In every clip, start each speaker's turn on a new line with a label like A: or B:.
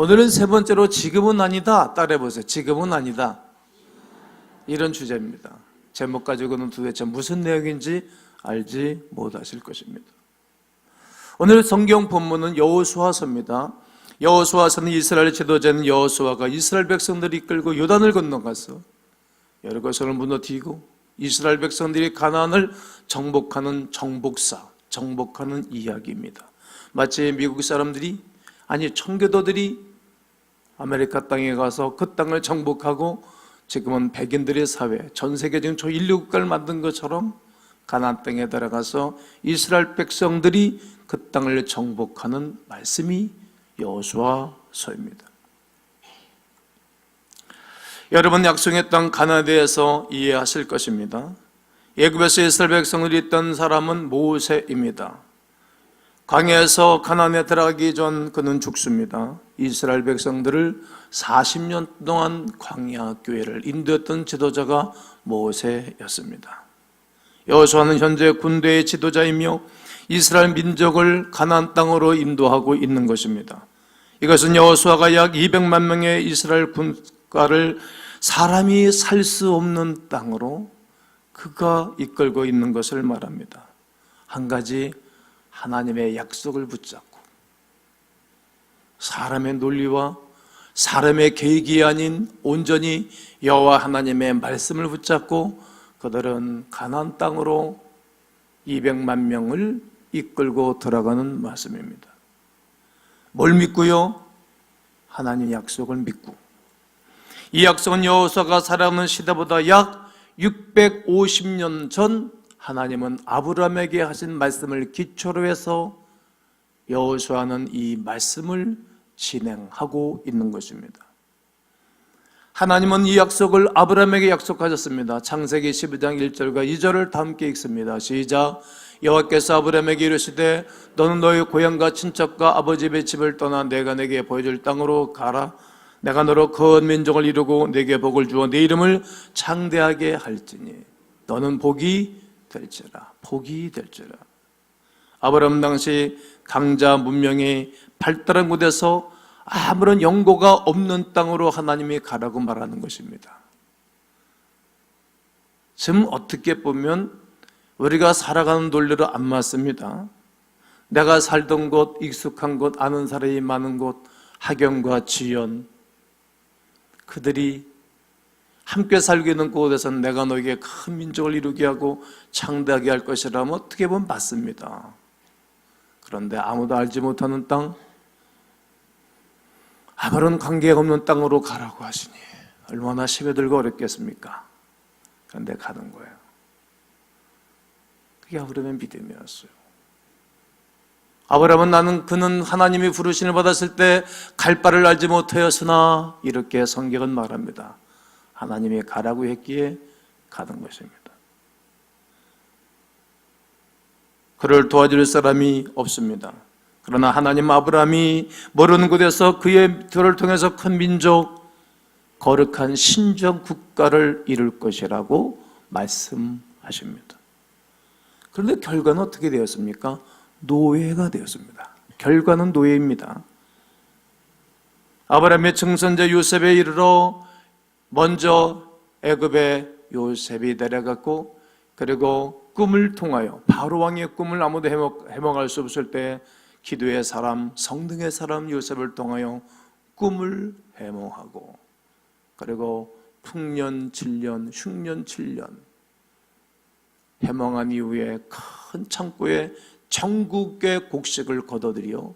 A: 오늘은 세 번째로 지금은 아니다. 따라해보세요. 지금은 아니다. 이런 주제입니다. 제목 가지고는 도대체 무슨 내용인지 알지 못하실 것입니다. 오늘 성경 본문은 여호수아서입니다. 여호수아서는 이스라엘 지도자는 여호수아가 이스라엘 백성들을 이끌고 요단을 건너가서 여러 것을 무너뜨리고 이스라엘 백성들이 가나안을 정복하는 정복사, 정복하는 이야기입니다. 마치 미국 사람들이 아니 청교도들이 아메리카 땅에 가서 그 땅을 정복하고 지금은 백인들의 사회, 전 세계적인 초인류 국가를 만든 것처럼 가나안 땅에 들어가서 이스라엘 백성들이 그 땅을 정복하는 말씀이 여호수아서입니다. 여러분 약속의 땅 가나안에 대해서 이해하실 것입니다. 예굽에서 이스라엘 백성들이 있던 사람은 모세입니다. 광야에서 가나안에 들어가기 전 그는 죽습니다. 이스라엘 백성들을 40년 동안 광야 교회를 인도했던 지도자가 모세였습니다. 여호수아는 현재 군대의 지도자이며 이스라엘 민족을 가나안 땅으로 인도하고 있는 것입니다. 이것은 여호수아가 약 200만 명의 이스라엘 군가를 사람이 살 수 없는 땅으로 그가 이끌고 있는 것을 말합니다. 한 가지 하나님의 약속을 붙잡고 사람의 논리와 사람의 계획이 아닌 온전히 여호와 하나님의 말씀을 붙잡고 그들은 가나안 땅으로 200만 명을 이끌고 들어가는 말씀입니다. 뭘 믿고요? 하나님 약속을 믿고 이 약속은 여호수아가 살아가는 시대보다 약 650년 전 하나님은 아브라함에게 하신 말씀을 기초로 해서 여호수아는 이 말씀을 진행하고 있는 것입니다. 하나님은 이 약속을 아브라함에게 약속하셨습니다. 창세기 12장 1절과 2절을 다 함께 읽습니다. 시작. 여호와께서 아브라함에게 이르시되 너는 너의 고향과 친척과 아버지 집의 집을 떠나 내가 내게 보여줄 땅으로 가라. 내가 너로 큰 민족을 이루고 내게 복을 주어 내 이름을 창대하게 할지니 너는 복이 될지라 복이 될지라 아브라함 당시 강자 문명이 발달한 곳에서 아무런 연고가 없는 땅으로 하나님이 가라고 말하는 것입니다. 지금 어떻게 보면 우리가 살아가는 논리로 안 맞습니다. 내가 살던 곳, 익숙한 곳, 아는 사람이 많은 곳, 학연과 지연, 그들이 함께 살고 있는 곳에서는 내가 너에게 큰 민족을 이루게 하고 창대하게 할 것이라면 어떻게 보면 맞습니다. 그런데 아무도 알지 못하는 땅, 아무런 관계가 없는 땅으로 가라고 하시니 얼마나 심해들고 어렵겠습니까? 그런데 가는 거예요. 그게 아브라함의 믿음이었어요. 아브라함은 나는 그는 하나님이 부르심을 받았을 때 갈 바를 알지 못하였으나 이렇게 성경은 말합니다. 하나님이 가라고 했기에 가는 것입니다. 그를 도와줄 사람이 없습니다. 그러나 하나님 아브라함이 모르는 곳에서 그의 들을 통해서 큰 민족, 거룩한 신정 국가를 이룰 것이라고 말씀하십니다. 그런데 결과는 어떻게 되었습니까? 노예가 되었습니다. 결과는 노예입니다. 아브라함의 증손자 요셉에 이르러 먼저 애굽에 요셉이 내려갔고 그리고 꿈을 통하여 바로 왕의 꿈을 아무도 해먹, 해먹을 수 없을 때 기도의 사람, 성등의 사람 요셉을 통하여 꿈을 해몽하고 그리고 풍년 7년, 흉년 7년 해몽한 이후에 큰 창고에 전국의 곡식을 거둬들여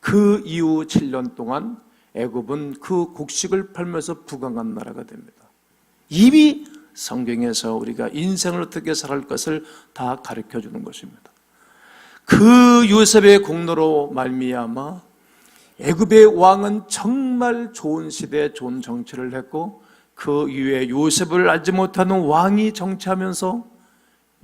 A: 그 이후 7년 동안 애굽은 그 곡식을 팔면서 부강한 나라가 됩니다. 이미 성경에서 우리가 인생을 어떻게 살할 것을 다 가르쳐 주는 것입니다. 그 요셉의 공로로 말미암아 애굽의 왕은 정말 좋은 시대에 좋은 정치를 했고 그 이후에 요셉을 알지 못하는 왕이 정치하면서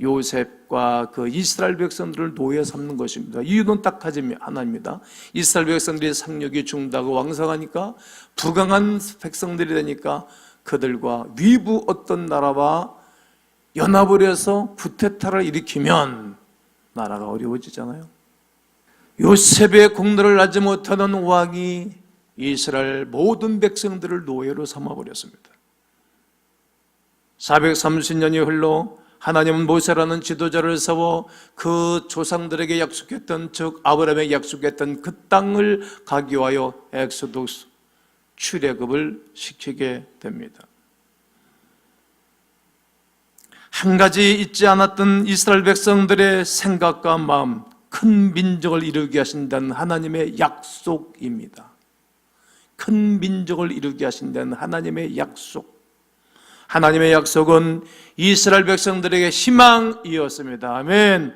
A: 요셉과 그 이스라엘 백성들을 노예 삼는 것입니다. 이유는 딱 하나입니다. 이스라엘 백성들이 상륙이 중다고 왕성하니까 부강한 백성들이 되니까 그들과 위부 어떤 나라와 연합을 해서 구테타를 일으키면 나라가 어려워지잖아요. 요셉의 공로를 알지 못하는 왕이 이스라엘 모든 백성들을 노예로 삼아버렸습니다. 430년이 흘러 하나님은 모세라는 지도자를 세워 그 조상들에게 약속했던 즉 아브라함에게 약속했던 그 땅을 가기 위하여 엑소도스 출애굽을 시키게 됩니다. 한 가지 잊지 않았던 이스라엘 백성들의 생각과 마음, 큰 민족을 이루게 하신다는 하나님의 약속입니다. 큰 민족을 이루게 하신다는 하나님의 약속. 하나님의 약속은 이스라엘 백성들에게 희망이었습니다. 아멘.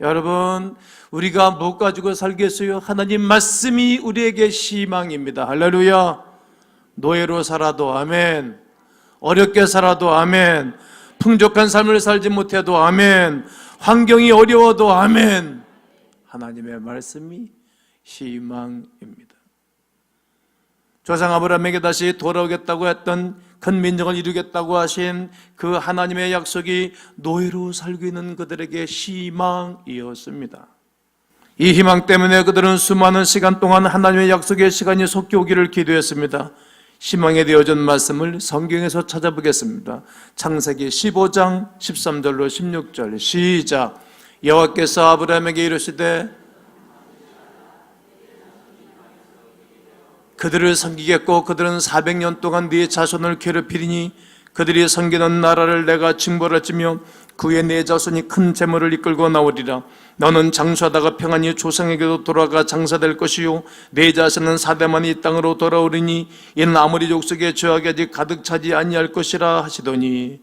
A: 여러분, 우리가 못 가지고 살겠어요? 하나님 말씀이 우리에게 희망입니다. 할렐루야. 노예로 살아도 아멘. 어렵게 살아도 아멘. 풍족한 삶을 살지 못해도 아멘. 환경이 어려워도 아멘. 하나님의 말씀이 희망입니다. 조상 아브라함에게 다시 돌아오겠다고 했던 큰 민족을 이루겠다고 하신 그 하나님의 약속이 노예로 살고 있는 그들에게 희망이었습니다. 이 희망 때문에 그들은 수많은 시간 동안 하나님의 약속의 시간이 속히 오기를 기도했습니다. 희망에 되어준 말씀을 성경에서 찾아보겠습니다. 창세기 15장 13절로 16절 시작 여호와께서 아브라함에게 이르시되 그들을 섬기겠고 그들은 400년 동안 네 자손을 괴롭히리니 그들이 섬기는 나라를 내가 징벌할지며 그의 네 자손이 큰 재물을 이끌고 나오리라. 너는 장수하다가 평안히 조상에게도 돌아가 장사될 것이요. 네 자손은 사대만이 이 땅으로 돌아오리니 이는 아무리 족속에 죄악이 아직 가득 차지 아니할 것이라 하시더니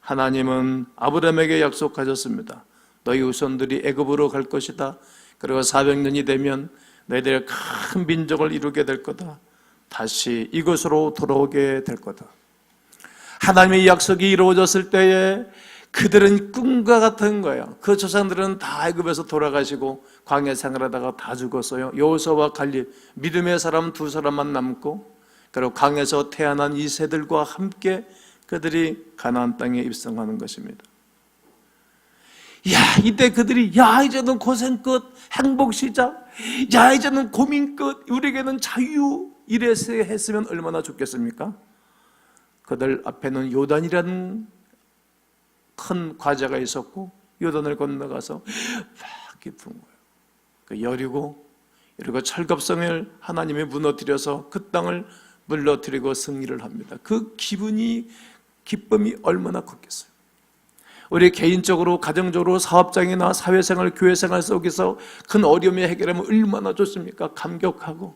A: 하나님은 아브라함에게 약속하셨습니다. 너희 후손들이 애굽으로 갈 것이다. 그리고 400년이 되면 너희들 큰 민족을 이루게 될 거다. 다시 이곳으로 돌아오게 될 거다. 하나님의 약속이 이루어졌을 때에 그들은 꿈과 같은 거예요. 그 조상들은 다 애굽에서 돌아가시고 광야 생활하다가 다 죽었어요. 여호수아와 갈렙 믿음의 사람 두 사람만 남고 그리고 강에서 태어난 이 새들과 함께 그들이 가나안 땅에 입성하는 것입니다. 야, 이때 그들이 야, 이제는 고생 끝, 행복 시작. 야, 이제는 고민 끝, 우리에게는 자유. 이래서 했으면 얼마나 좋겠습니까? 그들 앞에는 요단이라는 큰 과제가 있었고 요단을 건너가서 막 깊은 거예요. 그 여리고 그리고 철갑성을 하나님이 무너뜨려서 그 땅을 물러뜨리고 승리를 합니다. 그 기분이 기쁨이 얼마나 컸겠어요. 우리 개인적으로 가정적으로 사업장이나 사회생활 교회생활 속에서 큰 어려움이 해결하면 얼마나 좋습니까? 감격하고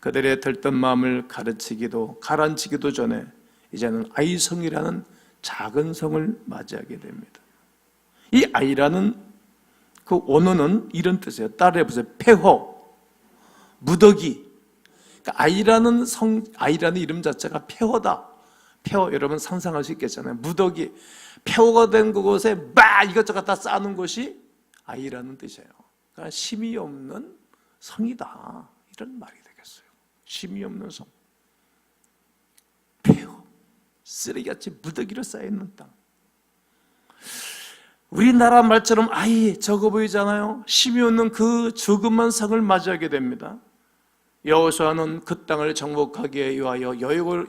A: 그들의 들뜬 마음을 가르치기도 가라앉히기도 전에 이제는 아이성이라는 작은 성을 맞이하게 됩니다. 이 아이라는 그 원어는 이런 뜻이에요. 따라해 보세요. 폐허, 무더기. 그러니까 아이라는 성, 아이라는 이름 자체가 폐허다. 폐허 여러분 상상할 수 있겠잖아요. 무더기. 폐허가 된 그곳에 막 이것저것 다 쌓는 곳이 아이라는 뜻이에요. 그러니까 심이 없는 성이다. 이런 말이 되겠어요. 심이 없는 성. 폐허. 쓰레기같이 무더기로 쌓여있는 땅. 우리나라 말처럼 아이 적어 보이잖아요. 심이 없는 그 조그만 성을 맞이하게 됩니다. 여호수아는 그 땅을 정복하기 위하여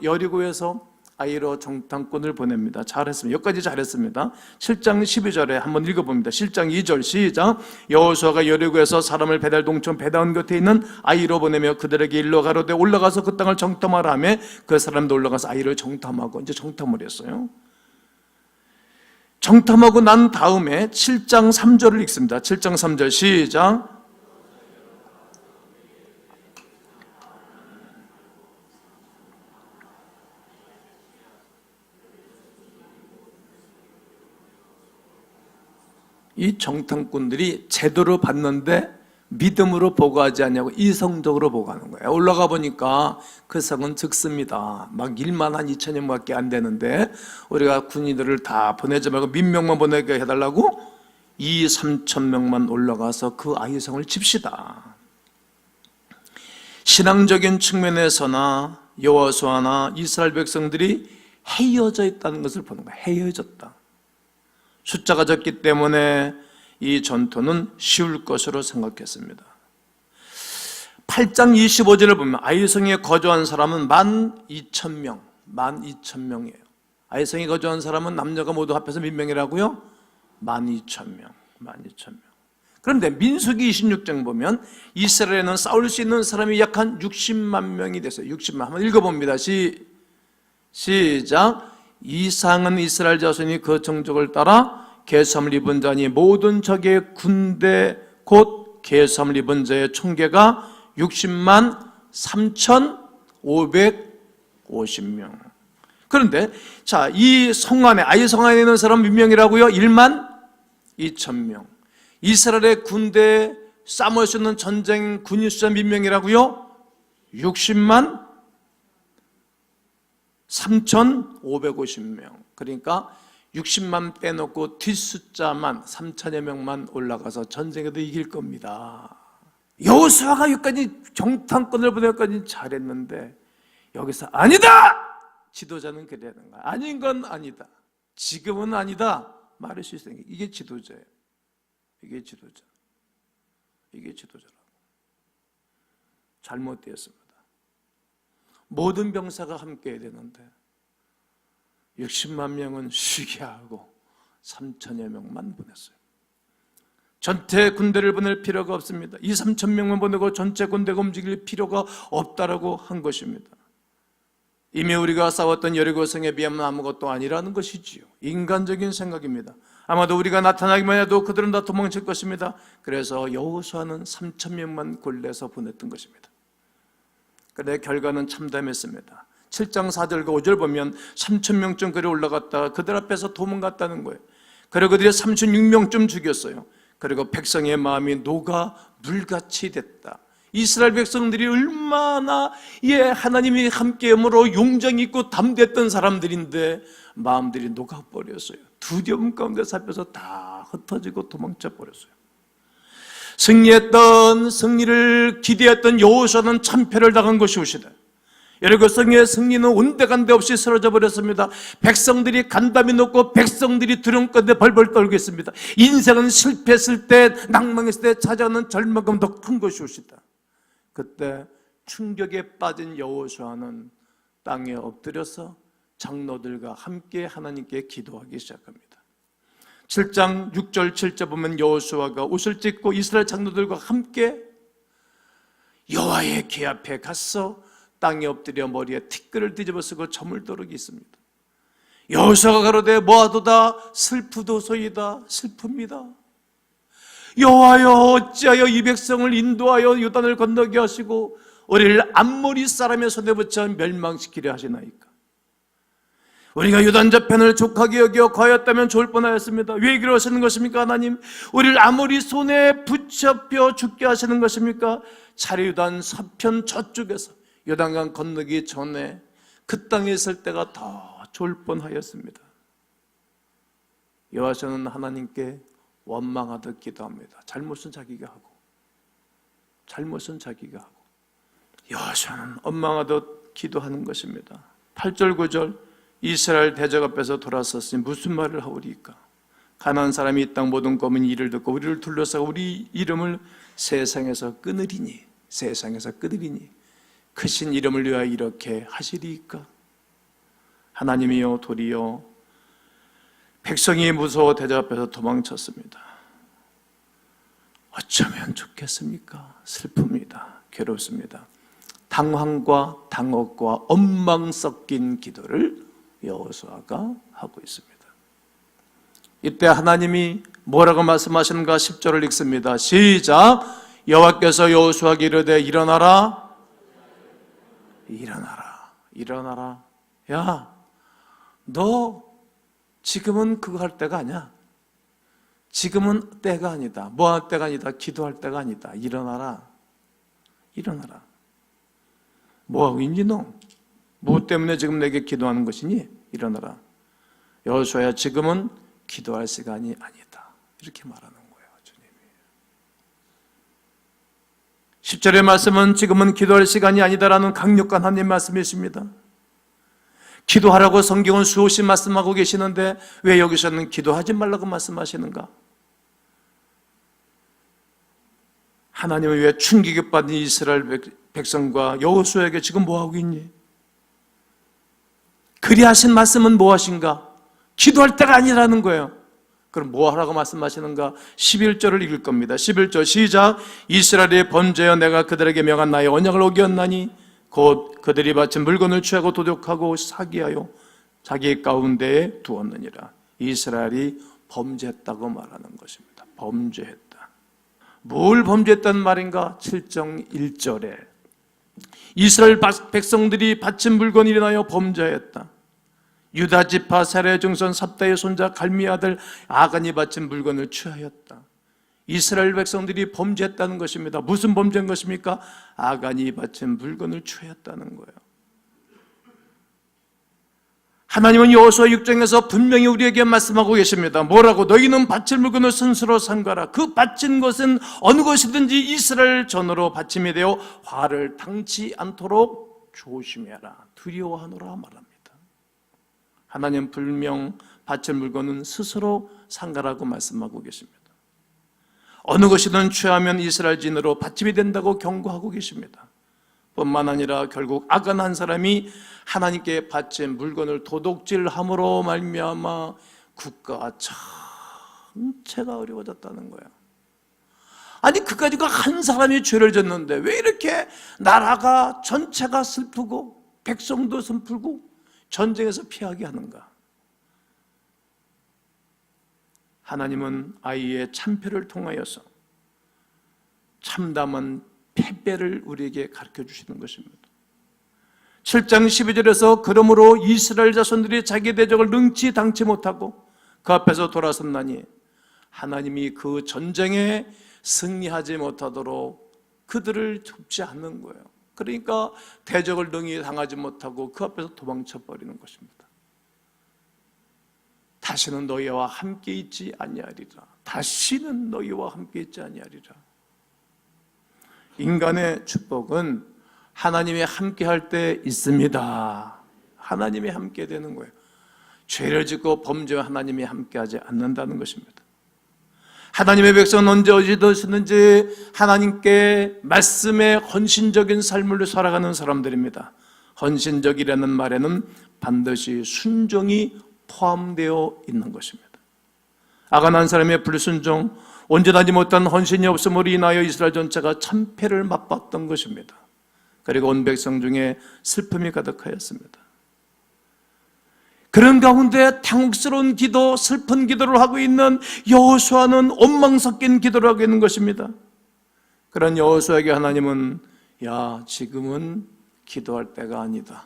A: 여리고에서 아이로 정탐꾼을 보냅니다. 잘했습니다. 여기까지 잘했습니다. 7장 12절에 한번 읽어봅니다. 7장 2절 시작. 여호수아가 여리고에서 사람을 배달 동천 배다운 곁에 있는 아이로 보내며 그들에게 일러 가로되 올라가서 그 땅을 정탐하라 하며 그 사람도 올라가서 아이를 정탐하고 이제 정탐을 했어요. 정탐하고 난 다음에 7장 3절을 읽습니다. 7장 3절 시작. 이 정탐꾼들이 제도로 봤는데 믿음으로 보고하지 않냐고 이성적으로 보고하는 거예요. 올라가 보니까 그 성은 적습니다. 막 1만 한 2천 명밖에 안 되는데 우리가 군인들을 다 보내지 말고 민명만 보내게 해달라고 2, 3천 명만 올라가서 그 아이성을 칩시다. 신앙적인 측면에서나 여호수아나 이스라엘 백성들이 헤어져 있다는 것을 보는 거예요. 헤어졌다. 숫자가 적기 때문에 이 전투는 쉬울 것으로 생각했습니다. 8장 25절을 보면 아이성에 거주한 사람은 만 2천 명, 만 2천 명이에요. 아이성에 거주한 사람은 남녀가 모두 합해서 몇 명이라고요? 만 2천 명, 만 2천 명. 그런데 민수기 26장 보면 이스라엘에는 싸울 수 있는 사람이 약 한 60만 명이 됐어요. 60만. 한번 읽어봅니다. 시, 시작. 이상은 이스라엘 자손이 그 정적을 따라 계sam을 입은 자니 모든 적의 군대 곧 계sam을 입은 자의 총계가 60만 3,550명. 그런데 자, 이 성 안에 아이 성 안에 있는 사람 몇 명이라고요? 1만 2천 명. 이스라엘의 군대 싸울 수 있는 전쟁 군인 숫자 몇 명이라고요? 60만 3,550명. 그러니까 60만 빼놓고 뒷숫자만 3천여 명만 올라가서 전쟁에도 이길 겁니다. 여호수아가 여기까지 정탐권을 보내기까지 잘했는데 여기서 아니다! 지도자는 그래야 되는 거야. 아닌 건 아니다. 지금은 아니다. 말할 수 있어요. 이게 지도자예요. 이게 지도자. 이게 지도자라고. 잘못되었습니다. 모든 병사가 함께 해야 되는데 60만 명은 쉬게 하고 3천여 명만 보냈어요. 전체 군대를 보낼 필요가 없습니다. 2, 3천 명만 보내고 전체 군대가 움직일 필요가 없다라고 한 것입니다. 이미 우리가 싸웠던 여리고성에 비하면 아무것도 아니라는 것이지요. 인간적인 생각입니다. 아마도 우리가 나타나기만 해도 그들은 다 도망칠 것입니다. 그래서 여호수아는 3천 명만 골라서 보냈던 것입니다. 그런데 결과는 참담했습니다. 7장 4절과 5절 보면 3천 명쯤 그리 올라갔다가 그들 앞에서 도망갔다는 거예요. 그리고 그들이 36명쯤 죽였어요. 그리고 백성의 마음이 녹아 물같이 됐다. 이스라엘 백성들이 얼마나 예 하나님이 함께함으로 용정 있고 담댔던 사람들인데 마음들이 녹아버렸어요. 두려움 가운데 잡혀서 다 흩어지고 도망쳐 버렸어요. 승리했던 승리를 기대했던 여호수아는 참패를 당한 것이오시다. 여러분 승리의 승리는 온데간데 없이 쓰러져 버렸습니다. 백성들이 간담이 높고 백성들이 두려움 가운데 벌벌 떨고 있습니다. 인생은 실패했을 때 낭망했을 때 찾아오는 절망감 더 큰 것이 오시다. 그때 충격에 빠진 여호수아는 땅에 엎드려서 장로들과 함께 하나님께 기도하기 시작합니다. 7장 6절 7절 보면 여호수아가 옷을 찢고 이스라엘 장로들과 함께 여호와의 궤 앞에 갔어 땅에 엎드려 머리에 티끌을 뒤집어 쓰고 점을 도르기 있습니다. 여호수아가 가로되 모아도다 슬프도소이다 슬픕니다. 여호와여 어찌하여 이 백성을 인도하여 요단을 건너게 하시고 우리를 암모리 사람의 손에 붙여 멸망시키려 하시나이까 우리가 요단 저편을 족하게 여겨 거였다면 좋을 뻔하였습니다. 왜 그러시는 것입니까 하나님? 우리를 아무리 손에 붙잡혀 죽게 하시는 것입니까? 차례 요단 서편 저쪽에서 요단강 건너기 전에 그 땅에 있을 때가 더 좋을 뻔하였습니다. 여호와서는 하나님께 원망하듯 기도합니다. 잘못은 자기가 하고 잘못은 자기가 하고. 여호수아는 원망하듯 기도하는 것입니다. 8절 9절 이스라엘 대적 앞에서 돌아섰으니 무슨 말을 하오리까? 가난한 사람이 이 땅 모든 검은 이를 듣고 우리를 둘러싸고 우리 이름을 세상에서 끊으리니 세상에서 끊으리니 크신 이름을 위하여 이렇게 하시리까? 하나님이여 도리여 백성이 무서워 대적 앞에서 도망쳤습니다. 어쩌면 좋겠습니까? 슬픕니다. 괴롭습니다. 당황과 당혹과 엉망 섞인 기도를 여호수아가 하고 있습니다. 이때 하나님이 뭐라고 말씀하시는가 10절을 읽습니다. 시작. 여호와께서 여호수아에게 이르되 일어나라. 일어나라. 일어나라. 야, 너 지금은 그거 할 때가 아니야. 지금은 때가 아니다. 뭐 할 때가 아니다. 기도할 때가 아니다. 일어나라. 일어나라. 뭐 하고 있니 너? 뭐 때문에 지금 내게 기도하는 것이니? 일어나라. 여호수아야 지금은 기도할 시간이 아니다. 이렇게 말하는 거예요. 주님이. 10절의 말씀은 지금은 기도할 시간이 아니다라는 강력한 하나님 말씀이십니다. 기도하라고 성경은 수없이 말씀하고 계시는데 왜 여기서는 기도하지 말라고 말씀하시는가? 하나님을 위해 충격을 받은 이스라엘 백- 백성과 여호수아에게 지금 뭐 하고 있니? 그리하신 말씀은 무엇인가? 기도할 때가 아니라는 거예요. 그럼 뭐 하라고 말씀하시는가? 11절을 읽을 겁니다. 11절 시작. 이스라엘의 범죄여 내가 그들에게 명한 나의 언약을 어겼나니 곧 그들이 바친 물건을 취하고 도둑하고 사기하여 자기 가운데에 두었느니라. 이스라엘이 범죄했다고 말하는 것입니다. 범죄했다. 뭘 범죄했단 말인가? 7정 1절에 이스라엘 바- 백성들이 바친 물건이 일어나여 범죄했다. 유다 지파 세례 증손 삽다의 손자 갈미 아들 아간이 바친 물건을 취하였다. 이스라엘 백성들이 범죄했다는 것입니다. 무슨 범죄인 것입니까? 아간이 바친 물건을 취하였다는 거예요. 하나님은 여호수아 6장에서 분명히 우리에게 말씀하고 계십니다. 뭐라고 너희는 바칠 물건을 스스로 삼가라. 그 바친 것은 어느 것이든지 이스라엘 전으로 바침이 되어 화를 당치 않도록 조심해라. 두려워하노라 말합니다. 하나님 불명 바칠 물건은 스스로 상가라고 말씀하고 계십니다. 어느 것이든 취하면 이스라엘 진으로 받침이 된다고 경고하고 계십니다. 뿐만 아니라 결국 악한 한 사람이 하나님께 바친 물건을 도둑질함으로 말미암아 국가 전체가 어려워졌다는 거예요. 아니 그까지가 한 사람이 죄를 졌는데 왜 이렇게 나라가 전체가 슬프고 백성도 슬프고 전쟁에서 피하게 하는가? 하나님은 아이의 참패를 통하여서 참담한 패배를 우리에게 가르쳐 주시는 것입니다. 7장 12절에서 그러므로 이스라엘 자손들이 자기 대적을 능치 당치 못하고 그 앞에서 돌아섰나니 하나님이 그 전쟁에 승리하지 못하도록 그들을 좁지 않는 거예요. 그러니까 대적을 능히 당하지 못하고 그 앞에서 도망쳐 버리는 것입니다. 다시는 너희와 함께 있지 아니하리라. 다시는 너희와 함께 있지 아니하리라. 인간의 축복은 하나님이 함께 할 때 있습니다. 하나님이 함께 되는 거예요. 죄를 짓고 범죄와 하나님이 함께 하지 않는다는 것입니다. 하나님의 백성은 언제 어디든지 하나님께 말씀에 헌신적인 삶을 살아가는 사람들입니다. 헌신적이라는 말에는 반드시 순종이 포함되어 있는 것입니다. 아간한 사람의 불순종, 온전하지 못한 헌신이 없음으로 인하여 이스라엘 전체가 참패를 맛봤던 것입니다. 그리고 온 백성 중에 슬픔이 가득하였습니다. 그런 가운데 당혹스러운 기도, 슬픈 기도를 하고 있는 여호수아는 원망 섞인 기도를 하고 있는 것입니다. 그런 여호수아에게 하나님은 야, 지금은 기도할 때가 아니다.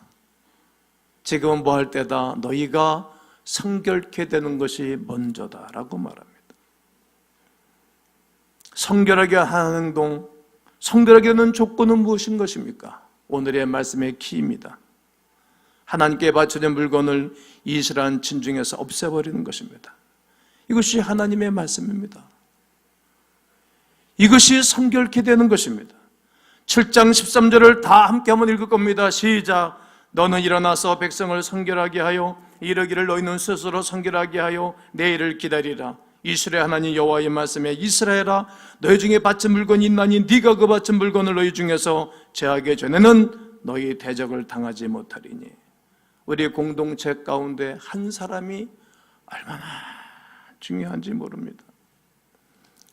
A: 지금은 뭐 할 때다. 너희가 성결케 되는 것이 먼저다라고 말합니다. 성결하게 하는 행동, 성결하게 되는 조건은 무엇인 것입니까? 오늘의 말씀의 키입니다. 하나님께 바쳐진 물건을 이스라엘 진중에서 없애버리는 것입니다. 이것이 하나님의 말씀입니다. 이것이 성결케 되는 것입니다. 7장 13절을 다 함께 한번 읽을 겁니다. 시작. 너는 일어나서 백성을 성결하게 하여 이르기를 너희는 스스로 성결하게 하여 내일을 기다리라. 이스라엘 하나님 여호와의 말씀에 이스라엘아 너희 중에 바친 물건이 있나니 네가 그 바친 물건을 너희 중에서 제하기 전에는 너희 대적을 당하지 못하리니 우리 공동체 가운데 한 사람이 얼마나 중요한지 모릅니다.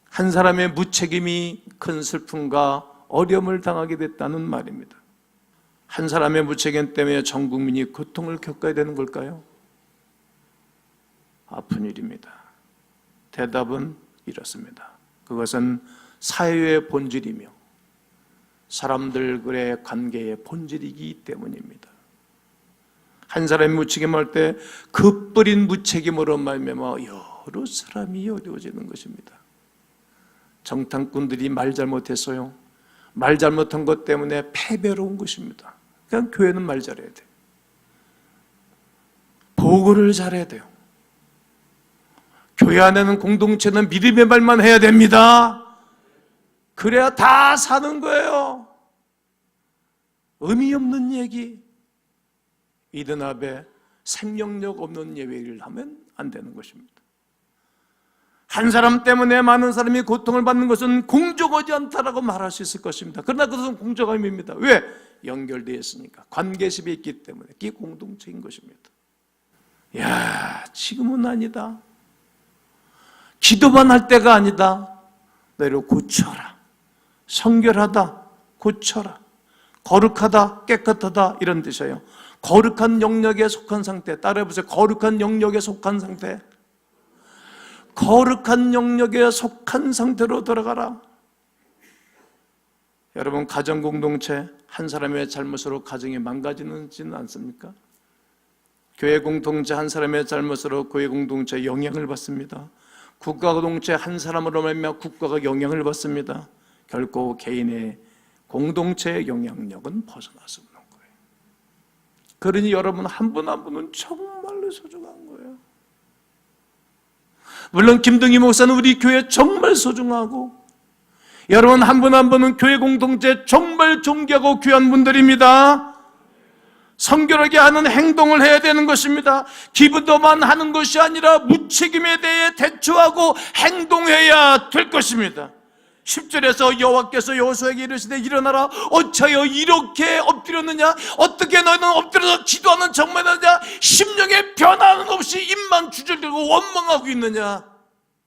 A: 한 사람의 무책임이 큰 슬픔과 어려움을 당하게 됐다는 말입니다. 한 사람의 무책임 때문에 전 국민이 고통을 겪어야 되는 걸까요? 아픈 일입니다. 대답은 이렇습니다. 그것은 사회의 본질이며 사람들의 관계의 본질이기 때문입니다. 한 사람이 무책임할 때 그 뿌린 무책임으로 말미암아 여러 사람이 어려워지는 것입니다. 정탐꾼들이 말 잘못했어요. 말 잘못한 것 때문에 패배로 온 것입니다. 그냥 교회는 말 잘해야 돼요. 보고를 잘해야 돼요. 교회 안에는 공동체는 믿음의 말만 해야 됩니다. 그래야 다 사는 거예요. 의미 없는 얘기, 이든 앞에 생명력 없는 예배를 하면 안 되는 것입니다. 한 사람 때문에 많은 사람이 고통을 받는 것은 공정하지 않다라고 말할 수 있을 것입니다. 그러나 그것은 공정함입니다. 왜? 연결되어 있으니까. 관계심이 있기 때문에. 그게 공동체인 것입니다. 야, 지금은 아니다. 기도만 할 때가 아니다. 너를 고쳐라. 성결하다. 고쳐라. 거룩하다. 깨끗하다. 이런 뜻이에요. 거룩한 영역에 속한 상태. 따라해보세요. 거룩한 영역에 속한 상태. 거룩한 영역에 속한 상태로 들어가라. 여러분 가정 공동체 한 사람의 잘못으로 가정이 망가지지는 않습니까? 교회 공동체 한 사람의 잘못으로 교회 공동체 영향을 받습니다. 국가 공동체 한 사람으로 말미암아 국가가 영향을 받습니다. 결코 개인의 공동체의 영향력은 거예요. 그러니 여러분 한 분 한 분은 정말로 소중한 거예요. 물론 김동희 목사는 우리 교회 정말 소중하고 여러분 한 분 한 분은 교회 공동체 정말 존귀하고 귀한 분들입니다. 성결하게 하는 행동을 해야 되는 것입니다. 기부도만 하는 것이 아니라 무책임에 대해 대처하고 행동해야 될 것입니다. 10절에서 여호와께서 여호수아에게 이르시되 일어나라. 어차여 이렇게 엎드렸느냐? 어떻게 너희는 엎드려서 기도하는 정말하냐? 심령에 변화는 없이 입만 주절되고 원망하고 있느냐?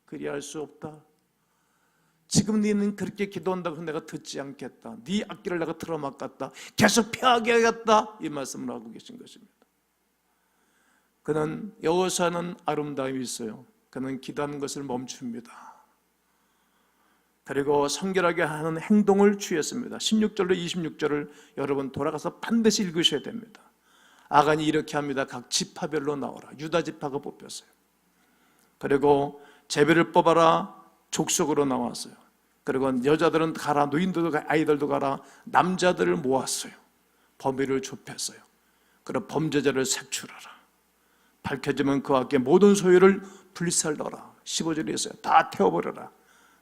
A: 그리할 수 없다. 지금 너는 그렇게 기도한다고 내가 듣지 않겠다. 네 악기를 내가 틀어막았다. 계속 펴게 하겠다. 이 말씀을 하고 계신 것입니다. 그는 여호수아는 아름다움이 있어요. 그는 기도하는 것을 멈춥니다 그리고 성결하게 하는 행동을 취했습니다. 16절로 26절을 여러분 돌아가서 반드시 읽으셔야 됩니다. 아간이 이렇게 합니다. 각 지파별로 나오라. 유다 지파가 뽑혔어요. 그리고 제비를 뽑아라. 족속으로 나왔어요. 그리고 여자들은 가라. 노인들도 가라. 아이들도 가라. 남자들을 모았어요. 범위를 좁혔어요. 그리고 범죄자를 색출하라. 밝혀지면 그와 함께 모든 소유를 불살더라. 15절에 있어요. 다 태워버려라.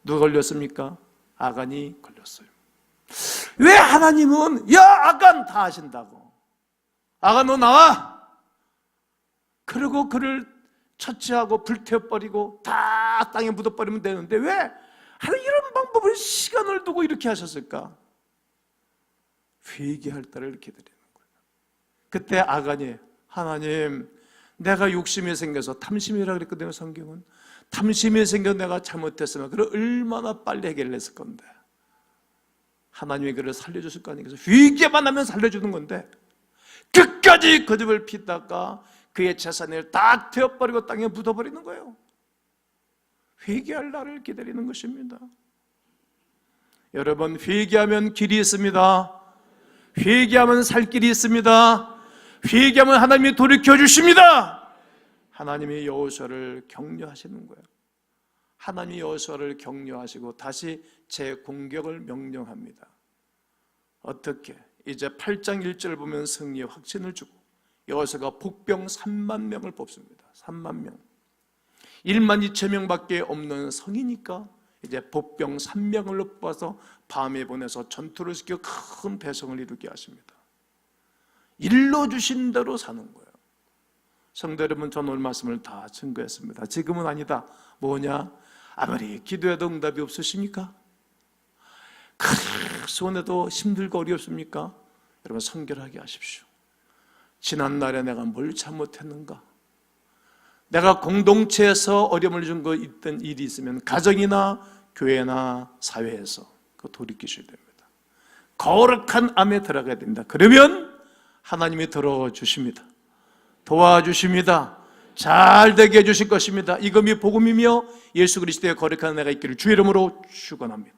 A: 누가 걸렸습니까? 아간이 걸렸어요. 왜 하나님은 야 아간 다 하신다고? 아간 너 나와. 그리고 그를 처치하고 불태워버리고 다 땅에 묻어버리면 되는데 왜 하나 이런 방법을 시간을 두고 이렇게 하셨을까? 회개할 때를 기다리는 거예요. 그때 아간이 하나님 내가 욕심이 생겨서 탐심이라 그랬거든요 성경은 탐심이 생겨 내가 잘못했으면 그걸 얼마나 빨리 해결을 했을 건데. 하나님이 그를 살려주실 거 아니겠어요 회개만 하면 살려주는 건데. 끝까지 그 집을 피다가 그의 재산을 다 태워버리고 땅에 묻어버리는 거예요. 회개할 날을 기다리는 것입니다. 여러분 회개하면 길이 있습니다. 회개하면 살 길이 있습니다. 회개하면 하나님이 돌이켜 주십니다 하나님이 여호수아를 격려하시는 거예요. 하나님이 여호수아를 격려하시고 다시 제 공격을 명령합니다. 어떻게? 이제 8장 1절을 보면 승리의 확신을 주고 여호수아가 복병 3만 명을 뽑습니다. 3만 명. 1만 2천 명밖에 없는 성이니까 이제 복병 3명을 뽑아서 밤에 보내서 전투를 시켜 큰 배성을 이루게 하십니다. 일러 주신 대로 사는 거예요. 성도 여러분, 전 오늘 말씀을 다 증거했습니다. 지금은 아니다. 뭐냐? 아무리 기도해도 응답이 없으십니까? 크, 손에도 힘들고 어렵습니까? 여러분, 성결하게 하십시오. 지난날에 내가 뭘 잘못했는가? 내가 공동체에서 어려움을 준 거 있던 일이 있으면 가정이나 교회나 사회에서 그 돌이키셔야 됩니다. 거룩한 암에 들어가야 됩니다. 그러면 하나님이 들어주십니다. 도와주십니다. 잘 되게 해주실 것입니다. 이금이 복음이며 예수 그리스도의 거룩한 내가 있기를 주 이름으로 축원합니다.